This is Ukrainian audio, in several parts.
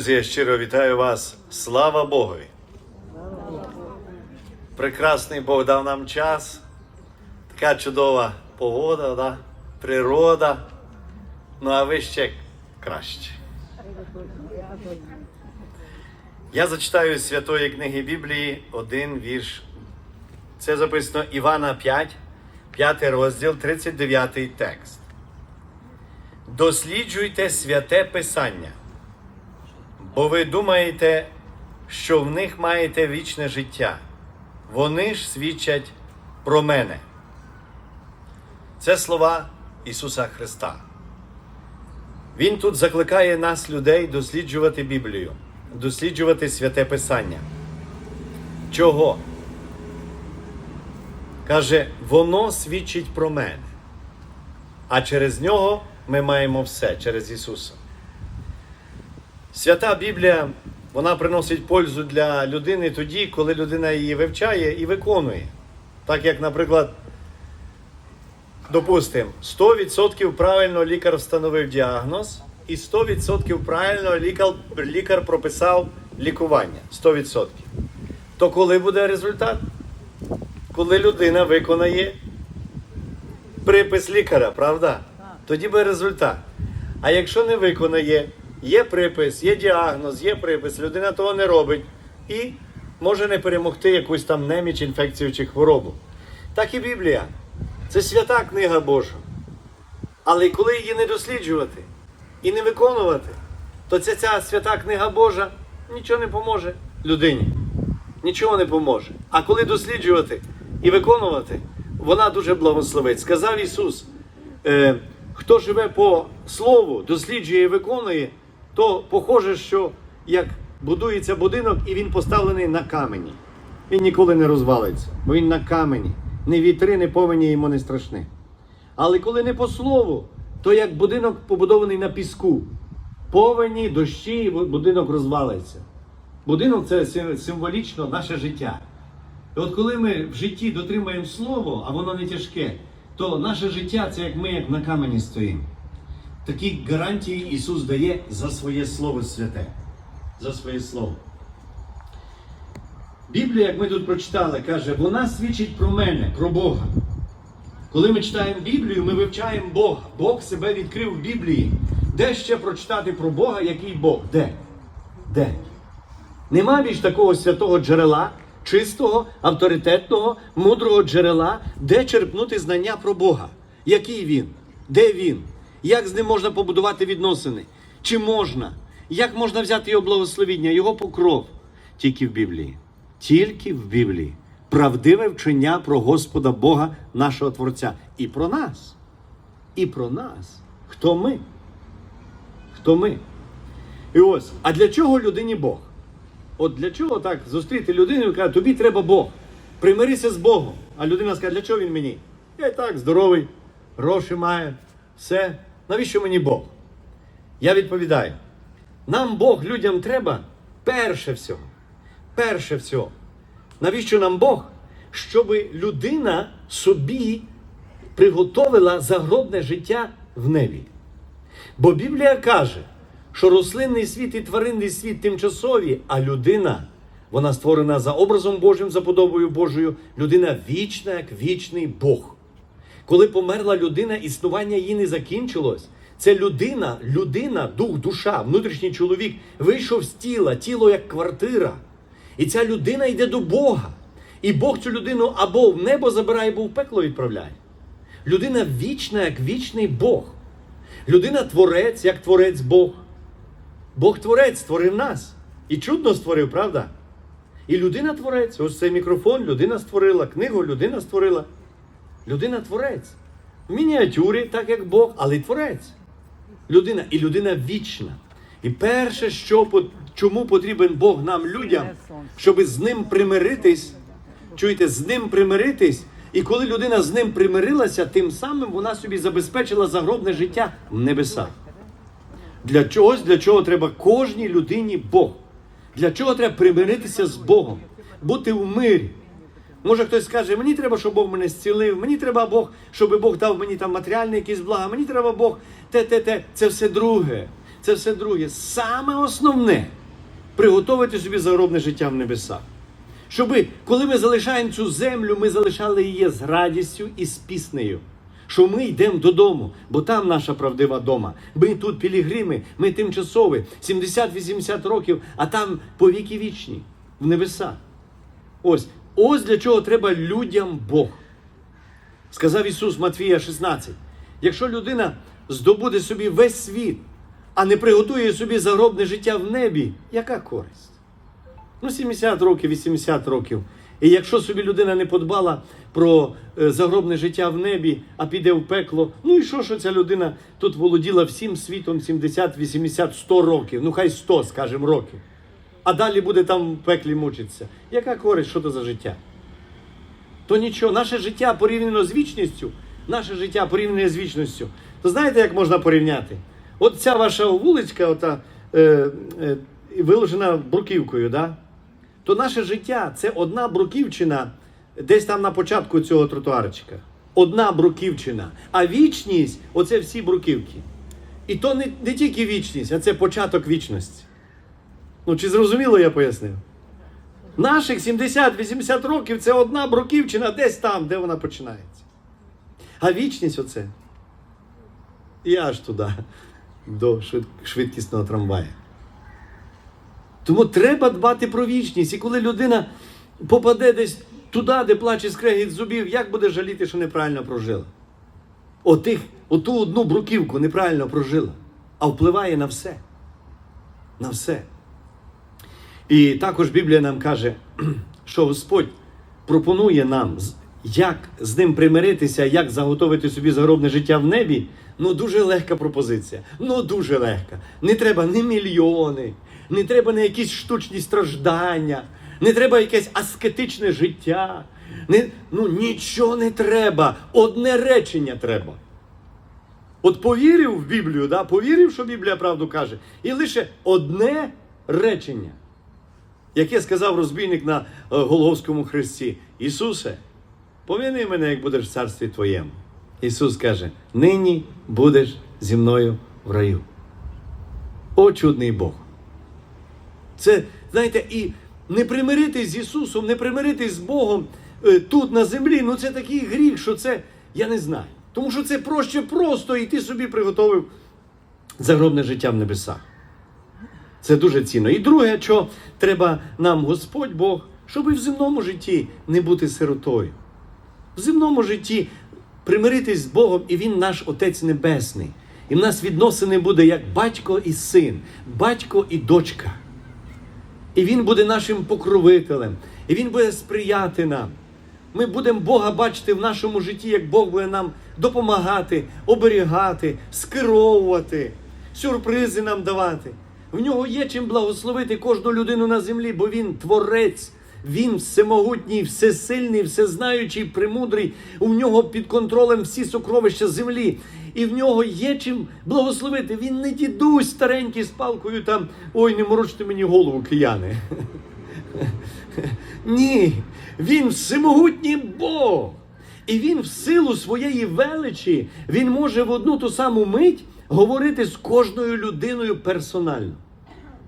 Друзі, я щиро вітаю вас. Слава Богові! Прекрасний Бог дав нам час. Така чудова погода, да? природа. Ну а ви ще краще. Я зачитаю з святої книги Біблії один вірш. Це записано Івана 5, 5 розділ, 39 текст. Досліджуйте святе Писання бо ви думаєте, що в них маєте вічне життя. Вони ж свідчать про мене. Це слова Ісуса Христа. Він тут закликає нас, людей, досліджувати Біблію, досліджувати святе Писання. Чого? Каже, воно свідчить про мене. А через нього ми маємо все через Ісуса. Свята Біблія вона приносить пользу для людини тоді, коли людина її вивчає і виконує. Так як, наприклад, допустимо, 100% правильно лікар встановив діагноз, і 100% правильно лікар, лікар прописав лікування. 100%. То коли буде результат? Коли людина виконає припис лікаря, правда? Тоді буде результат. А якщо не виконає, є припис, є діагноз, є припис, людина того не робить і може не перемогти якусь там неміч, інфекцію чи хворобу. Так і Біблія. Це свята книга Божа. Але коли її не досліджувати і не виконувати, то ця, ця свята книга Божа нічого не поможе людині. Нічого не поможе. А коли досліджувати і виконувати, вона дуже благословить. Сказав Ісус, е, хто живе по Слову, досліджує і виконує, то похоже, що як будується будинок і він поставлений на камені. Він ніколи не розвалиться, бо він на камені. Ні вітри, ні повені йому не страшні. Але коли не по слову, то як будинок побудований на піску. Повені, дощі, будинок розвалиться. Будинок це символічно наше життя. І от коли ми в житті дотримуємо слово, а воно не тяжке, то наше життя це як ми як на камені стоїмо. Такі гарантії Ісус дає за своє Слово святе. За своє Слово. Біблія, як ми тут прочитали, каже, вона свідчить про мене, про Бога. Коли ми читаємо Біблію, ми вивчаємо Бога. Бог себе відкрив в Біблії. Де ще прочитати про Бога, який Бог? Де? Де? Нема більш такого святого джерела, чистого, авторитетного, мудрого джерела, де черпнути знання про Бога. Який він? Де він? Як з ним можна побудувати відносини? Чи можна? Як можна взяти його благословіння, його покров? Тільки в Біблії. Тільки в Біблії. Правдиве вчення про Господа Бога, нашого Творця. І про нас. І про нас. Хто ми? Хто ми? І ось, а для чого людині Бог? От для чого так зустріти людину і каже, тобі треба Бог. Примирися з Богом. А людина скаже, для чого він мені? Я і так здоровий, гроші маю, все. Навіщо мені Бог? Я відповідаю: нам Бог людям треба перше всього. Перше всього. Навіщо нам Бог? Щоб людина собі приготовила загробне життя в небі. Бо Біблія каже, що рослинний світ і тваринний світ тимчасові, а людина, вона створена за образом Божим, за подобою Божою, людина вічна, як вічний Бог. Коли померла людина, існування її не закінчилось. Це людина, людина, дух, душа, внутрішній чоловік вийшов з тіла, тіло як квартира. І ця людина йде до Бога. І Бог цю людину або в небо забирає, або в пекло відправляє. Людина вічна, як вічний Бог. Людина творець, як творець Бог. Бог творець створив нас. І чудно створив, правда? І людина творець. Ось цей мікрофон людина створила, книгу людина створила. Людина творець. В мініатюрі, так як Бог, але й творець. Людина і людина вічна. І перше, що чому потрібен Бог нам, людям, щоб з ним примиритись, чуєте, з ним примиритись. І коли людина з ним примирилася, тим самим вона собі забезпечила загробне життя в небесах. Для чогось, для чого треба кожній людині Бог. Для чого треба примиритися з Богом, бути в мирі. Може хтось скаже, мені треба, щоб Бог мене зцілив, мені треба Бог, щоб Бог дав мені там матеріальні якісь блага, мені треба Бог те, те, те. Це все друге. це все друге. Саме основне приготувати собі загробне життя в небесах. Щоби, коли ми залишаємо цю землю, ми залишали її з радістю і з піснею. Що ми йдемо додому, бо там наша правдива дома. Ми тут пілігрими, ми тимчасові, 70-80 років, а там повіки вічні, в небесах. Ось, ось для чого треба людям Бог. Сказав Ісус Матвія 16. Якщо людина здобуде собі весь світ, а не приготує собі загробне життя в небі, яка користь? Ну, 70 років, 80 років. І якщо собі людина не подбала про е, загробне життя в небі, а піде в пекло, ну і що, що ця людина тут володіла всім світом 70, 80, 100 років, ну хай 100, скажімо, років. А далі буде там в пеклі мучитися. Яка користь, що це за життя? То нічого, наше життя порівняно з вічністю, наше життя порівняно з вічністю. То знаєте, як можна порівняти? От ця ваша вуличка, ота, е, е, виложена бруківкою, да? то наше життя це одна бруківчина десь там на початку цього тротуарчика. Одна бруківчина. А вічність оце всі бруківки. І то не, не тільки вічність, а це початок вічності. Ну, чи зрозуміло я пояснив? Наших 70-80 років це одна бруківчина десь там, де вона починається. А вічність оце. І аж туди, до швидкісного трамвая. Тому треба дбати про вічність. І коли людина попаде десь туди, де плаче скрегіт зубів, як буде жаліти, що неправильно прожила? Отих, оту одну бруківку неправильно прожила, а впливає на все. На все. І також Біблія нам каже, що Господь пропонує нам, як з ним примиритися, як заготовити собі загробне життя в небі. Ну, дуже легка пропозиція. Ну, дуже легка. Не треба ні мільйони, не треба ні якісь штучні страждання, не треба якесь аскетичне життя. Не, ну, нічого не треба. Одне речення треба. От повірив в Біблію, да? повірив, що Біблія правду каже, і лише одне речення, яке сказав розбійник на е, Голговському хресті: Ісусе, поміни мене, як будеш в царстві Твоєму. Ісус каже: нині будеш зі мною в раю. О, чудний Бог! Це, знаєте, і не примиритись з Ісусом, не примиритись з Богом е, тут на землі, ну це такий гріх, що це, я не знаю. Тому що це проще просто, і ти собі приготовив загробне життя в небесах. Це дуже цінно. І друге, що треба нам Господь Бог, щоб і в земному житті не бути сиротою. В земному житті примиритись з Богом, і Він наш Отець Небесний. І в нас відносини буде як батько і син, батько і дочка. І Він буде нашим покровителем, і Він буде сприяти нам. Ми будемо Бога бачити в нашому житті, як Бог буде нам допомагати, оберігати, скеровувати, сюрпризи нам давати. В нього є чим благословити кожну людину на землі, бо він творець, він всемогутній, всесильний, всезнаючий, премудрий. У нього під контролем всі сокровища землі. І в нього є чим благословити. Він не дідусь старенький з палкою там. Ой, не морочте мені голову, кияни. Ні, він всемогутній Бог. І він в силу своєї величі він може в одну ту саму мить говорити з кожною людиною персонально.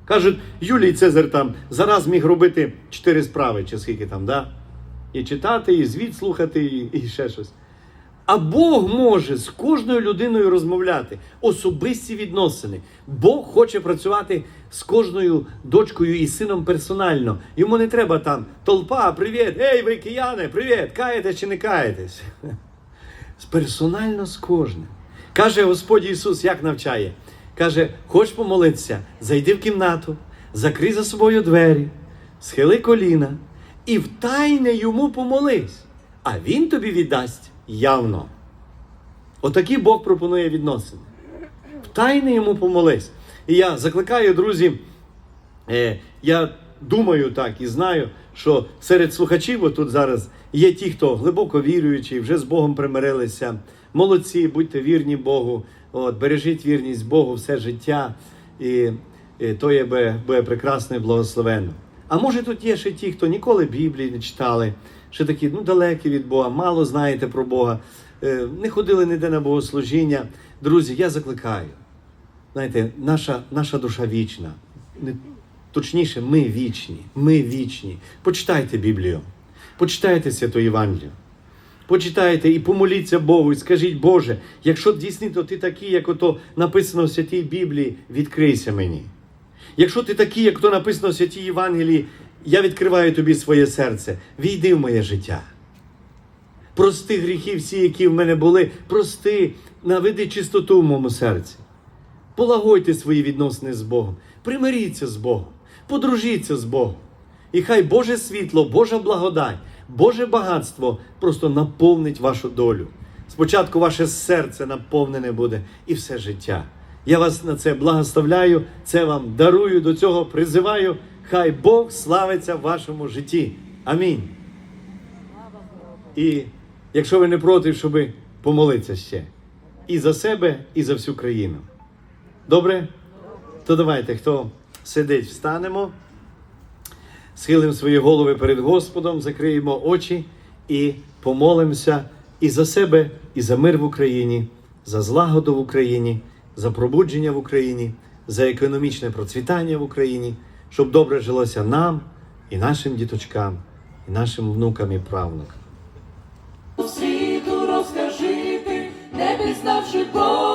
Кажуть, Юлій Цезар там зараз міг робити чотири справи, чи скільки там, да? І читати, і звіт слухати, і, і ще щось. А Бог може з кожною людиною розмовляти. Особисті відносини. Бог хоче працювати з кожною дочкою і сином персонально. Йому не треба там толпа, привіт, ей, ви кияни, привіт, каєтесь чи не каєтесь. Персонально з кожним. Каже Господь Ісус, як навчає. Каже, хочеш помолитися, зайди в кімнату, закрий за собою двері, схили коліна і втайне йому помолись, а він тобі віддасть явно. Отакі Бог пропонує відносини. Втайне йому помолись. І я закликаю, друзі, е, я думаю так і знаю, що серед слухачів тут зараз є ті, хто глибоко віруючі, вже з Богом примирилися. Молодці, будьте вірні Богу, от, бережіть вірність Богу все життя, і, і то є буде, прекрасно і благословенно. А може тут є ще ті, хто ніколи Біблії не читали, ще такі ну, далекі від Бога, мало знаєте про Бога, е, не ходили ніде на богослужіння. Друзі, я закликаю. Знаєте, наша, наша душа вічна. Точніше, ми вічні. Ми вічні. Почитайте Біблію, почитайте Святу Євангелію. Почитайте і помоліться Богу, і скажіть, Боже, якщо дійсно ти такий, як ото написано в Святій Біблії, відкрийся мені. Якщо ти такий, як то написано в Святій Євангелії, я відкриваю тобі своє серце, війди в моє життя. Прости гріхи всі, які в мене були, прости, наведи чистоту в моєму серці. Полагойте свої відносини з Богом, примиріться з Богом, подружіться з Богом. І хай Боже світло, Божа благодать, Боже багатство просто наповнить вашу долю. Спочатку ваше серце наповнене буде і все життя. Я вас на це благословляю, це вам дарую, до цього призиваю. Хай Бог славиться в вашому житті. Амінь. І якщо ви не проти, щоб помолитися ще і за себе, і за всю країну. Добре? То давайте, хто сидить, встанемо, схилимо свої голови перед Господом, закриємо очі і помолимося і за себе, і за мир в Україні, за злагоду в Україні, за пробудження в Україні, за економічне процвітання в Україні, щоб добре жилося нам і нашим діточкам, і нашим внукам і правнукам. світу розкажи ти, не пізнавши Бога,